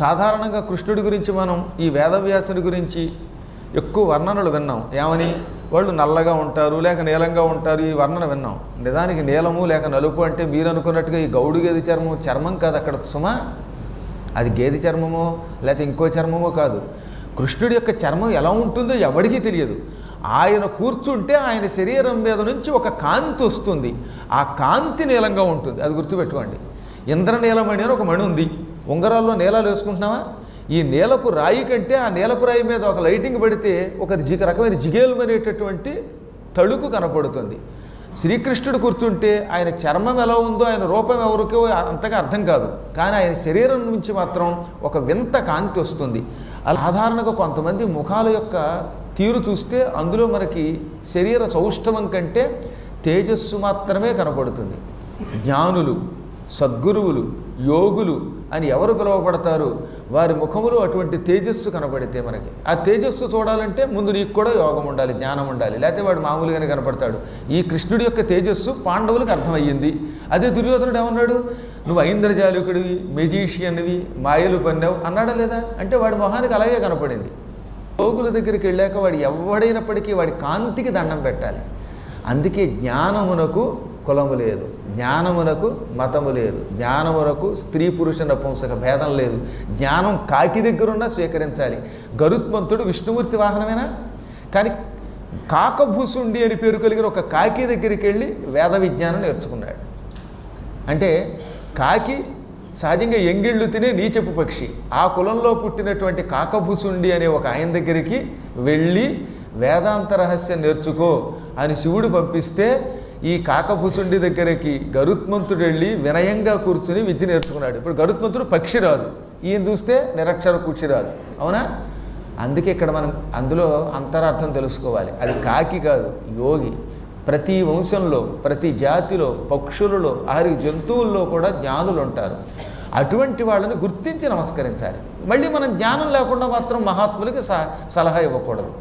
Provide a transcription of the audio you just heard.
సాధారణంగా కృష్ణుడి గురించి మనం ఈ వేదవ్యాసుడి గురించి ఎక్కువ వర్ణనలు విన్నాం. ఏమని? వాళ్ళు నల్లగా ఉంటారు లేక నీలంగా ఉంటారు ఈ వర్ణన విన్నాం. నిజానికి నీలము లేక నలుపు అంటే మీరు అనుకున్నట్టుగా ఈ గౌడు గేది చర్మం చర్మం కాదు అక్కడ సుమా. అది గేదె చర్మమో లేకపోతే ఇంకో చర్మమో కాదు. కృష్ణుడి యొక్క చర్మం ఎలా ఉంటుందో ఎవడికి తెలియదు. ఆయన కూర్చుంటే ఆయన శరీరం మీద నుంచి ఒక కాంతి వస్తుంది. ఆ కాంతి నీలంగా ఉంటుంది. అది గుర్తుపెట్టుకోండి. ఇంద్రనీలమణి అని ఒక మణి ఉంది. ఉంగరాల్లో నీలాలు వేసుకుంటున్నావా? ఈ నేలపు రాయి కంటే ఆ నేలపు రాయి మీద ఒక లైటింగ్ పడితే ఒక జిగ రకమైన జిగేలుమనేటటువంటి తళుకు కనపడుతుంది. శ్రీకృష్ణుడు కూర్చుంటే ఆయన చర్మం ఎలా ఉందో ఆయన రూపం ఎవరికో అంతగా అర్థం కాదు. కానీ ఆయన శరీరం నుంచి మాత్రం ఒక వింత కాంతి వస్తుంది. అలా సాధారణంగా కొంతమంది ముఖాల యొక్క తీరు చూస్తే అందులో మనకి శరీర సౌష్ఠవం కంటే తేజస్సు మాత్రమే కనపడుతుంది. జ్ఞానులు సద్గురువులు యోగులు అని ఎవరు పిలువబడతారు? వారి ముఖములు అటువంటి తేజస్సు కనపడితే మనకి. ఆ తేజస్సు చూడాలంటే ముందు నీకు కూడా యోగం ఉండాలి జ్ఞానం ఉండాలి. లేకపోతే వాడు మామూలుగానే కనపడతాడు. ఈ కృష్ణుడి యొక్క తేజస్సు పాండవులకు అర్థమయ్యింది. అదే దుర్యోధనుడు ఏమన్నాడు? నువ్వు ఐంద్రజాలికుడివి మెజీషియన్వి మాయలు పన్నావు అన్నాడా లేదా? అంటే వాడి మొహానికి అలాగే కనపడింది. యోగుల దగ్గరికి వెళ్ళాక వాడు ఎవడైనప్పటికీ వాడి కాంతికి దండం పెట్టాలి. అందుకే జ్ఞానమునకు కులము లేదు. జ్ఞానమునకు మతము లేదు. జ్ఞానమునకు స్త్రీ పురుష నపుంసక భేదం లేదు. జ్ఞానం కాకి దగ్గరున్నా స్వీకరించాలి. గరుత్మంతుడు విష్ణుమూర్తి వాహనమేనా? కానీ కాకభూసుండి అని పేరు కలిగిన ఒక కాకి దగ్గరికి వెళ్ళి వేద విజ్ఞానం నేర్చుకున్నాడు. అంటే కాకి సహజంగా ఎంగిళ్ళు తినే నీచపు పక్షి. ఆ కులంలో పుట్టినటువంటి కాకభూసుండి అనే ఒక ఆయన దగ్గరికి వెళ్ళి వేదాంత రహస్యం నేర్చుకో అని శివుడు పంపిస్తే ఈ కాకభూసుండి దగ్గరికి గరుత్మంతుడు వెళ్ళి వినయంగా కూర్చుని విద్య నేర్చుకున్నాడు. ఇప్పుడు గరుత్మంతుడు పక్షి రాదు ఈయన చూస్తే నిరక్షర కూర్చి రాదు అవునా? అందుకే ఇక్కడ మనం అందులో అంతరార్థం తెలుసుకోవాలి. అది కాకి కాదు యోగి. ప్రతి వంశంలో ప్రతి జాతిలో పక్షులలో ఆరి జంతువుల్లో కూడా జ్ఞానులు ఉంటారు అటువంటి వాళ్ళని గుర్తించి నమస్కరించాలి. మళ్ళీ మనం జ్ఞానం లేకుండా మాత్రం మహాత్ములకి సలహా ఇవ్వకూడదు.